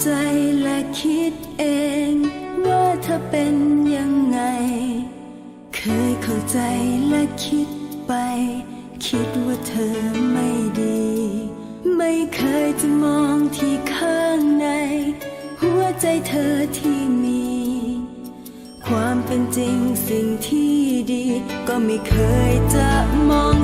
ใจและคิดเอง ว่าเธอเป็นยังไง เคยเข้าใจและคิดไป คิดว่าเธอไม่ดี ไม่เคยจะมองที่ข้างใน หัวใจเธอที่มี ความเป็นจริงสิ่งที่ดี ก็ไม่เคยจะมอง